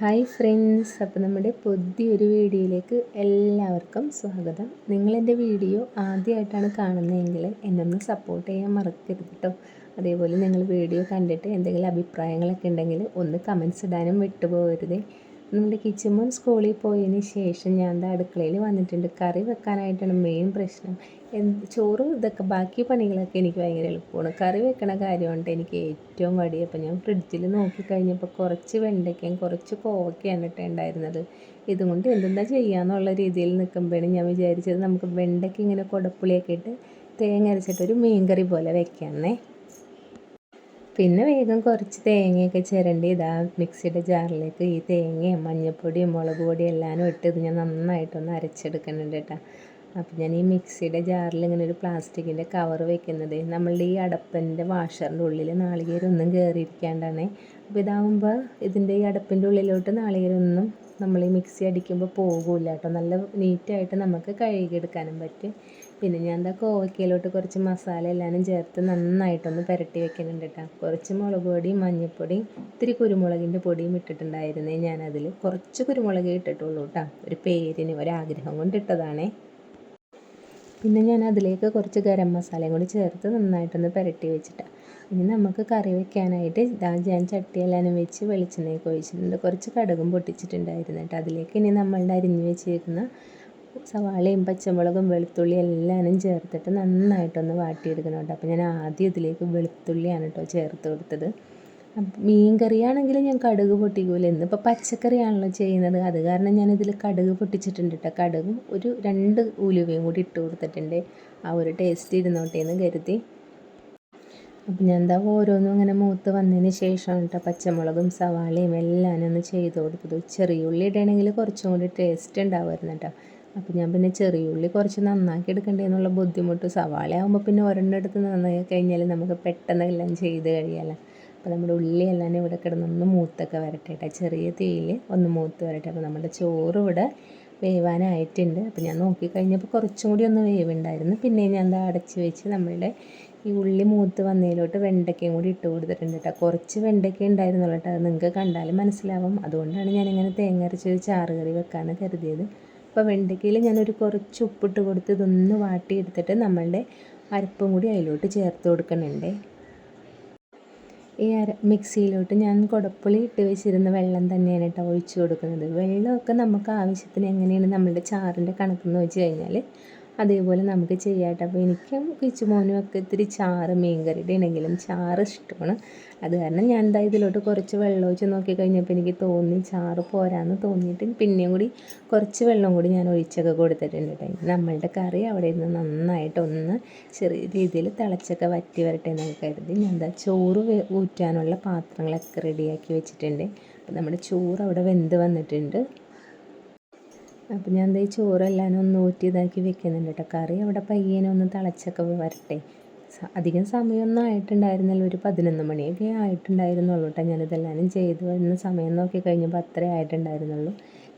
Hi friends അപ്പോൾ നമ്മുടെ പുതിയൊരു വീഡിയോയിലേക്ക് എല്ലാവർക്കും സ്വാഗതം. നിങ്ങളെന്റെ വീഡിയോ ആദ്യമായിട്ടാണ് കാണുന്നതെങ്കിൽ എന്നെ ഒന്ന് സപ്പോർട്ട് ചെയ്യാൻ മറക്കരുത് കേട്ടോ. അതേപോലെ നിങ്ങൾ വീഡിയോ കണ്ടിട്ട് എന്തെങ്കിലും അഭിപ്രായങ്ങളൊക്കെ ഉണ്ടെങ്കിൽ ഒന്ന് കമൻസ് ഇടാനും വിട്ടുപോകരുതേ. നമ്മുടെ കിച്ചൺ മോൻ സ്കൂളിൽ പോയതിന് ശേഷം ഞാൻ എന്താ അടുക്കളയിൽ വന്നിട്ടുണ്ട്. കറി വെക്കാനായിട്ടാണ് മെയിൻ പ്രശ്നം. ചോറ് ഇതൊക്കെ ബാക്കി പണികളൊക്കെ എനിക്ക് ഭയങ്കര എളുപ്പമാണ്. കറി വെക്കണ കാര്യമുണ്ട് എനിക്ക് ഏറ്റവും വടി അപ്പോൾ ഞാൻ ഫ്രിഡ്ജിൽ നോക്കിക്കഴിഞ്ഞപ്പോൾ കുറച്ച് വെണ്ടയ്ക്കയും കുറച്ച് കോവയ്ക്കാണ് കേട്ടോ ഉണ്ടായിരുന്നത്. ഇതുകൊണ്ട് എന്തെന്താ ചെയ്യാന്നുള്ള രീതിയിൽ നിൽക്കുമ്പോഴാണ് ഞാൻ വിചാരിച്ചത് നമുക്ക് വെണ്ടയ്ക്ക ഇങ്ങനെ കുടപ്പുളിയൊക്കെ ഇട്ട് തേങ്ങ അരച്ചിട്ടൊരു മീൻ കറി പോലെ വെക്കാമെന്നേ. പിന്നെ വേഗം കുറച്ച് തേങ്ങയൊക്കെ ചിരണ്ടി ഇതാ മിക്സിയുടെ ജാറിലേക്ക് ഈ തേങ്ങയും മഞ്ഞൾപ്പൊടിയും മുളക് പൊടിയും എല്ലാം ഇട്ട് ഇത് ഞാൻ നന്നായിട്ടൊന്ന് അരച്ചെടുക്കുന്നുണ്ട് കേട്ടോ. അപ്പം ഞാൻ ഈ മിക്സിയുടെ ജാറിൽ ഇങ്ങനെ ഒരു പ്ലാസ്റ്റിക്കിന്റെ കവർ വെക്കുന്നത് നമ്മളുടെ ഈ അടപ്പിന്റെ വാഷറിന്റെ ഉള്ളിൽ നാളികേരൊന്നും കയറിയിരിക്കാണ്ടാണ് അപ്പോൾ ഇതാകുമ്പോൾ ഇതിന്റെ ഈ അടപ്പിന്റെ ഉള്ളിലോട്ട് നാളികേരൊന്നും നമ്മൾ ഈ മിക്സി അടിക്കുമ്പോൾ പോകില്ല കേട്ടോ. നല്ല നീറ്റായിട്ട് നമുക്ക് കഴുകിയെടുക്കാനും പറ്റും. പിന്നെ ഞാൻ എന്താ കോവയ്ക്കയിലോട്ട് കുറച്ച് മസാല എല്ലാവരും ചേർത്ത് നന്നായിട്ടൊന്ന് പുരട്ടി വെക്കുന്നുണ്ട് കേട്ടോ കുറച്ച് മുളക് പൊടിയും മഞ്ഞൾപ്പൊടി ഇത്തിരി കുരുമുളകിന്റെ പൊടിയും ഇട്ടിട്ടുണ്ടായിരുന്നേ ഞാനതിൽ. കുറച്ച് കുരുമുളകേ ഇട്ടിട്ടുള്ളൂ കേട്ടോ ഒരു പേരിന് ഒരാഗ്രഹം കൊണ്ട് ഇട്ടതാണേ. പിന്നെ ഞാൻ അതിലേക്ക് കുറച്ച് ഗരം മസാലയും കൂടി ചേർത്ത് നന്നായിട്ടൊന്ന് പുരട്ടി വെച്ചിട്ടാണ് ഇനി നമുക്ക് കറി വെക്കാനായിട്ട് ഇതാ ഞാൻ ചട്ടിയെല്ലാം വെച്ച് വെളിച്ചെണ്ണയൊക്കെ ഒഴിച്ചിട്ടുണ്ട്. കുറച്ച് കടുകും പൊട്ടിച്ചിട്ടുണ്ടായിരുന്നു കേട്ടോ അതിലേക്ക് ഇനി നമ്മളുടെ അരിഞ്ഞ് വെച്ചിരിക്കുന്ന സവാളയും പച്ചമുളകും വെളുത്തുള്ളിയും എല്ലാനും ചേർത്തിട്ട് നന്നായിട്ടൊന്ന് വാട്ടിയെടുക്കണം കേട്ടോ. അപ്പോൾ ഞാൻ ആദ്യം ഇതിലേക്ക് വെളുത്തുള്ളിയാണ് കേട്ടോ ചേർത്ത് കൊടുത്തത്. മീൻ കറിയാണെങ്കിൽ ഞാൻ കടുക് പൊട്ടിക്കൂല. ഇന്നിപ്പോൾ പച്ചക്കറിയാണല്ലോ ചെയ്യുന്നത്. അത് കാരണം ഞാനിതിൽ കടുക് പൊട്ടിച്ചിട്ടുണ്ട് കേട്ടോ. കടുകും ഒരു രണ്ട് ഉലുവയും കൂടി ഇട്ട് കൊടുത്തിട്ടുണ്ട്. ആ ഒരു ടേസ്റ്റ് ഇരുന്നോട്ടെ എന്ന് കരുതി. അപ്പം ഞാൻ എന്താ ഓരോന്നും ഇങ്ങനെ മൂത്ത് വന്നതിന് ശേഷം കേട്ടോ പച്ചമുളകും സവാളയും എല്ലാം ഒന്ന് ചെയ്ത് കൊടുത്തത്. ചെറിയ ഉള്ളി ഇടണമെങ്കിൽ കുറച്ചും കൂടി ടേസ്റ്റ് ഉണ്ടാവുമായിരുന്നു കേട്ടോ. അപ്പോൾ ഞാൻ പിന്നെ ചെറിയ ഉള്ളി കുറച്ച് നന്നാക്കി എടുക്കണ്ടേ എന്നുള്ള ബുദ്ധിമുട്ട്. സവാള ആകുമ്പോൾ പിന്നെ ഒരെണ്ണെടുത്ത് നന്നാക്കി കഴിഞ്ഞാൽ നമുക്ക് പെട്ടെന്ന് എല്ലാം ചെയ്ത് കഴിയാലോ. അപ്പോൾ നമ്മുടെ ഉള്ളി എല്ലാം ഇവിടെ കിടന്നൊന്ന് മൂത്തൊക്കെ വരട്ടെ കേട്ടോ ചെറിയ തീയിൽ ഒന്ന് മൂത്ത് വരട്ടെ. അപ്പോൾ നമ്മുടെ ചോറ് ഇവിടെ വേവാനായിട്ടുണ്ട്. അപ്പോൾ ഞാൻ നോക്കിക്കഴിഞ്ഞപ്പോൾ കുറച്ചും കൂടി ഒന്ന് വേവുണ്ടായിരുന്നു. പിന്നെ ഞാൻ എന്താ അടച്ച് വെച്ച് നമ്മളുടെ ഈ ഉള്ളി മൂത്ത് വന്നതിലോട്ട് വെണ്ടയ്ക്കയും കൂടി ഇട്ട് കൊടുത്തിട്ടുണ്ട് കേട്ടോ കുറച്ച് വെണ്ടയ്ക്ക ഉണ്ടായിരുന്നുള്ളൂ കേട്ടോ അത് നിങ്ങൾക്ക് കണ്ടാലും മനസ്സിലാവും. അതുകൊണ്ടാണ് ഞാനിങ്ങനെ തേങ്ങ അരച്ചൊരു ചാറ് കറി വെക്കാമെന്ന് കരുതിയത്. അപ്പോൾ വെണ്ടയ്ക്കയിൽ ഞാനൊരു കുറച്ച് ഉപ്പിട്ട് കൊടുത്ത് ഇതൊന്ന് വാട്ടിയെടുത്തിട്ട് നമ്മളുടെ അരപ്പും കൂടി അതിലോട്ട് ചേർത്ത് കൊടുക്കുന്നുണ്ട്. ഈ അര മിക്സിയിലോട്ട് ഞാൻ കുടപ്പുളി ഇട്ട് വെച്ചിരുന്ന വെള്ളം തന്നെയാണ് കേട്ടോ ഒഴിച്ചു കൊടുക്കുന്നത്. വെള്ളമൊക്കെ നമുക്ക് ആവശ്യത്തിന് എങ്ങനെയാണ് നമ്മളുടെ ചാറിന്റെ കണക്കെന്ന് വെച്ച് കഴിഞ്ഞാൽ അതേപോലെ നമുക്ക് ചെയ്യാട്ടോ. അപ്പോൾ എനിക്കും കിച്ചുമോനും ഒക്കെ ഇത്തിരി ചാറ് മീൻ ആണെങ്കിലും ചാറ് ഇഷ്ടമാണ്. അത് കാരണം ഞാൻ എന്താ ഇതിലോട്ട് കുറച്ച് വെള്ളം ഒഴിച്ച് നോക്കി കഴിഞ്ഞപ്പോൾ എനിക്ക് തോന്നി ചാറ് പോരാന്ന് തോന്നിയിട്ട് പിന്നെയും കൂടി കുറച്ച് വെള്ളം കൂടി ഞാൻ ഒഴിച്ചൊക്കെ കൊടുത്തിട്ടുണ്ട് കേട്ടോ നമ്മളുടെ കറി അവിടെ ഇരുന്ന് നന്നായിട്ട് ഒന്ന് ചെറിയ രീതിയിൽ തിളച്ചൊക്കെ വറ്റി വരട്ടെ എന്നൊക്കെ കരുതി ഞാൻ എന്താ ചോറ് ഊറ്റാനുള്ള പാത്രങ്ങളൊക്കെ റെഡിയാക്കി വെച്ചിട്ടുണ്ട്. അപ്പോൾ നമ്മുടെ ചോറ് അവിടെ വെന്ത് വന്നിട്ടുണ്ട്. അപ്പോൾ ഞാൻ എന്താ ഈ ചോറെല്ലാം ഒന്ന് ഊറ്റി ഇതാക്കി വെക്കുന്നുണ്ട് കേട്ടോ കറി അവിടെ പയ്യനെ ഒന്ന് തിളച്ചൊക്കെ വരട്ടെ. അധികം സമയമൊന്നും ആയിട്ടുണ്ടായിരുന്നില്ല. ഒരു പതിനൊന്ന് മണിയൊക്കെ ആയിട്ടുണ്ടായിരുന്നുള്ളൂ കേട്ടോ ഞാനിതെല്ലാം ചെയ്തു വരുന്ന സമയം നോക്കി കഴിഞ്ഞപ്പോൾ അത്രേ ആയിട്ടുണ്ടായിരുന്നുള്ളൂ.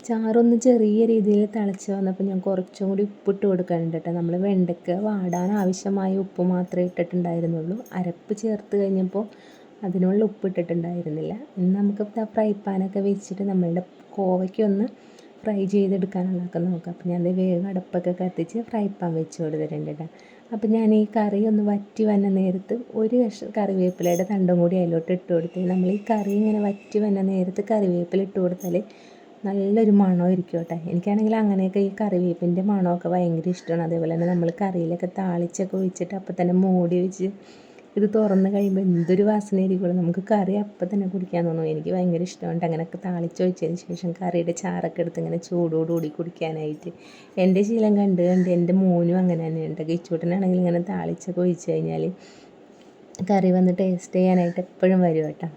ചാറൊന്ന് ചെറിയ രീതിയിൽ തിളച്ച് വന്നപ്പോൾ ഞാൻ കുറച്ചും കൂടി ഉപ്പിട്ട് കൊടുക്കാനുണ്ട് കേട്ടോ നമ്മൾ വെണ്ടയ്ക്ക വാടാൻ ആവശ്യമായ ഉപ്പ് മാത്രമേ ഇട്ടിട്ടുണ്ടായിരുന്നുള്ളൂ. അരപ്പ് ചേർത്ത് കഴിഞ്ഞപ്പോൾ അതിനുള്ള ഉപ്പ് ഇട്ടിട്ടുണ്ടായിരുന്നില്ല. ഇനി നമുക്ക് ഫ്രൈ പാനൊക്കെ വെച്ചിട്ട് നമ്മളുടെ കോവയ്ക്കൊന്ന് ഫ്രൈ ചെയ്തെടുക്കാനുള്ളതൊക്കെ നോക്കാം. അപ്പോൾ ഞാൻ വേഗം അടുപ്പൊക്കെ കത്തിച്ച് ഫ്രൈ പാൻ വെച്ച് കൊടുത്തിട്ടുണ്ട് കേട്ടോ അപ്പോൾ ഞാൻ ഈ കറി ഒന്ന് വറ്റി വന്ന നേരത്ത് ഒരു കഷ കറിവേപ്പിലയുടെ തണ്ടും കൂടി അതിലോട്ട് ഇട്ട് കൊടുത്ത് നമ്മൾ ഈ കറി ഇങ്ങനെ വറ്റി വന്ന നേരത്ത് കറിവേപ്പില ഇട്ട് കൊടുത്താൽ നല്ലൊരു മണമായിരിക്കും കേട്ടോ എനിക്കാണെങ്കിൽ അങ്ങനെയൊക്കെ ഈ കറിവേപ്പിന്റെ മണമൊക്കെ ഭയങ്കര ഇഷ്ടമാണ് അതേപോലെ തന്നെ നമ്മൾ കറിയിലൊക്കെ താളിച്ചൊക്കെ ഒഴിച്ചിട്ട് അപ്പോൾ തന്നെ മൂടി വെച്ച് ഇത് തുറന്ന് കഴിയുമ്പോൾ എന്തൊരു വാസനയായിരിക്കും. നമുക്ക് കറി അപ്പം തന്നെ കുടിക്കാൻ തോന്നും. എനിക്ക് ഭയങ്കര ഇഷ്ടമുണ്ട് അങ്ങനെയൊക്കെ താളിച്ചൊഴിച്ചതിന് ശേഷം കറിയുടെ ചാറൊക്കെ എടുത്ത് ഇങ്ങനെ ചൂടോടുകൂടി കുടിക്കാനായിട്ട്. എന്റെ ശീലം കണ്ട് കണ്ട് എന്റെ മോനും അങ്ങനെ തന്നെയുണ്ട് കിച്ചൂട്ടനാണെങ്കിൽ ഇങ്ങനെ താളിച്ചൊക്കെ ഒഴിച്ച് കഴിഞ്ഞാൽ കറി വന്ന് ടേസ്റ്റ് ചെയ്യാനായിട്ട് എപ്പോഴും വരും കേട്ടോ.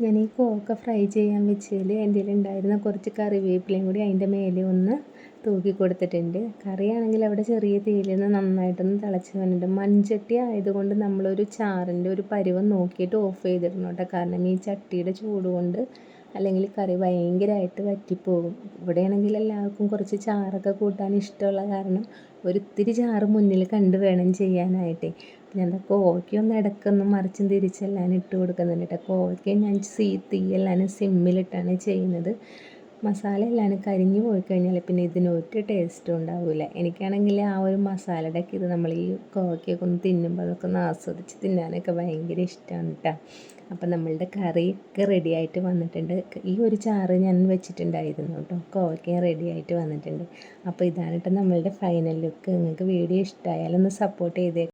ഞാൻ ഈ കോക്ക ഫ്രൈ ചെയ്യാൻ വെച്ചതിൽ എന്റെ ഉണ്ടായിരുന്ന കുറച്ച് കറിവേപ്പിലയും കൂടി അതിന്റെ മേലെ ഒന്ന് തൂക്കി കൊടുത്തിട്ടുണ്ട്. കറിയാണെങ്കിൽ അവിടെ ചെറിയ തീയിൽ നിന്ന് നന്നായിട്ടൊന്ന് തിളച്ച് വന്നിട്ട് മൺചട്ടി ആയതുകൊണ്ട് നമ്മളൊരു ചാറിന്റെ ഒരു പരുവം നോക്കിയിട്ട് ഓഫ് ചെയ്തിടണം കേട്ടോ. കാരണം ഈ ചട്ടിയുടെ ചൂട് കൊണ്ട് അല്ലെങ്കിൽ കറി ഭയങ്കരമായിട്ട് വറ്റിപ്പോകും. ഇവിടെയാണെങ്കിൽ എല്ലാവർക്കും കുറച്ച് ചാറൊക്കെ കൂട്ടാൻ ഇഷ്ടമുള്ള കാരണം ഒരിത്തിരി ചാറ് മുന്നിൽ കണ്ട് വേണം ചെയ്യാനായിട്ട്. ഞാൻ ഞാൻ കോവയ്ക്ക് ഒന്ന് ഇടക്കൊന്നും മറിച്ചും തിരിച്ചെല്ലാം ഇട്ട് കൊടുക്കുന്നുണ്ട് കേട്ടോ. കോവയ്ക്ക് ഞാൻ സീ തീയെല്ലാം സിമ്മിലിട്ടാണ് ചെയ്യുന്നത്. മസാല എല്ലാം കരിഞ്ഞു പോയി കഴിഞ്ഞാൽ പിന്നെ ഇതിന് ഒരു ടേസ്റ്റും ഉണ്ടാവില്ല എനിക്കാണെങ്കിൽ ആ ഒരു മസാലയുടെ ഒക്കെ ഇത് നമ്മൾ ഈ കോവയ്ക്കൊക്കെ ഒന്ന് തിന്നുമ്പോൾ അതൊക്കെ ഒന്ന് ആസ്വദിച്ച് തിന്നാനൊക്കെ ഭയങ്കര ഇഷ്ടമാണ് കേട്ടോ അപ്പം നമ്മളുടെ കറിയൊക്കെ റെഡി ആയിട്ട് വന്നിട്ടുണ്ട്. ഈ ഒരു ചാറ് ഞാൻ വെച്ചിട്ടുണ്ടായിരുന്നു കേട്ടോ കോവയ്ക്ക റെഡി ആയിട്ട് വന്നിട്ടുണ്ട്. അപ്പോൾ ഇതാണ് കേട്ടോ നമ്മളുടെ ഫൈനൽ ലുക്ക് നിങ്ങൾക്ക് വീഡിയോ ഇഷ്ടമായാലൊന്ന് സപ്പോർട്ട് ചെയ്തേ